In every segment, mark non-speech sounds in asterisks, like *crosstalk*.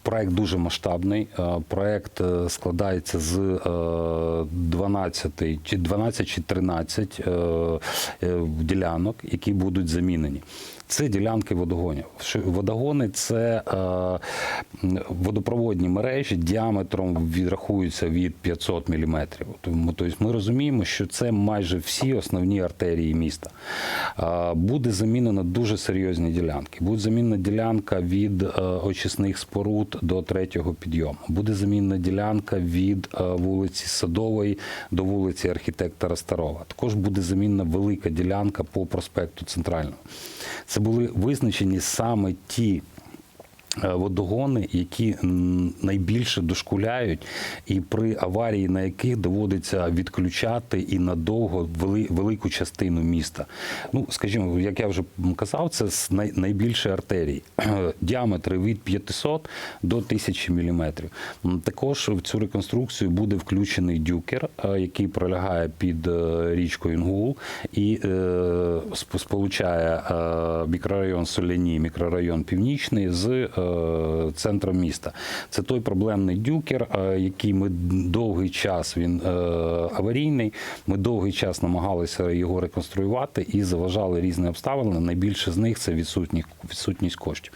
Проект дуже масштабний. Е, Проект е, складається з е, 12 чи 12 чи 13 е, е, ділянок, які будуть замінені. Це ділянки водогонів. Водогони це е, водопроводні мережі діаметром відрахуються від 500 мм. Тому тобто ми розуміємо, що це майже всі основні артерії міста. Е, Буде замінено дуже серйозні ділянки. Буде замінена ділянка від е, очисних споруд до третього підйому. Буде замінна ділянка від е, вулиці Садової до вулиці архітектора Старова. Також буде замінна велика ділянка по проспекту Центрального. Це були визначені саме ті водогони, які найбільше дошкуляють, і при аварії, на яких доводиться відключати і надовго велику частину міста. Ну, скажімо, як я вже казав, це з най, найбільші артерії. *clears throat* Діаметри від 500 до 1000 мм. Також в цю реконструкцію буде включений дюкер, е, який пролягає під е, річкою Інгул і е, сполучає е, мікрорайон Соляні, мікрорайон Північний з е, центром міста. Це той проблемний дюкер, е, який ми довгий час він е, аварійний. Ми довгий час намагалися його реконструювати і заважали різні обставини. Найбільше з них це відсутність, відсутність коштів.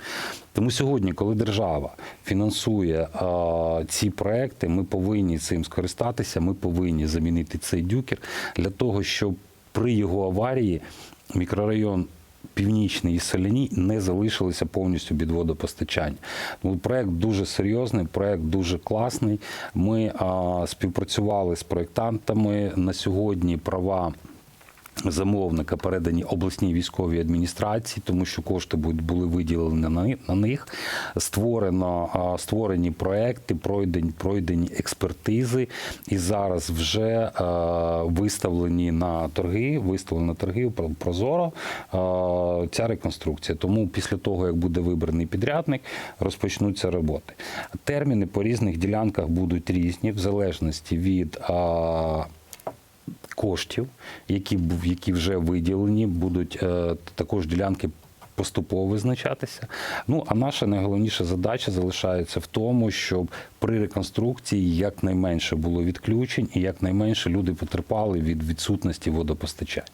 Тому сьогодні, коли держава фінансує е, ці проекти, ми повинні цим скористатися. Ми повинні замінити цей дюкер для того, щоб при його аварії мікрорайон. Північний і Соляні не залишилися повністю від водопостачання. Ну, проект дуже серйозний, проект дуже класний. Ми а, співпрацювали з проєктантами. На сьогодні права замовника передані обласній військовій адміністрації, тому що кошти будуть були виділені на них. Створено створені проекти, пройдені пройдені експертизи, і зараз вже виставлені на торги. Виставлені на торги про- прозоро ця реконструкція. Тому після того, як буде вибраний підрядник, розпочнуться роботи. Терміни по різних ділянках будуть різні в залежності від. Коштів, які, які вже виділені, будуть е, також ділянки поступово визначатися. Ну а наша найголовніша задача залишається в тому, щоб при реконструкції якнайменше було відключень і якнайменше люди потерпали від відсутності водопостачання.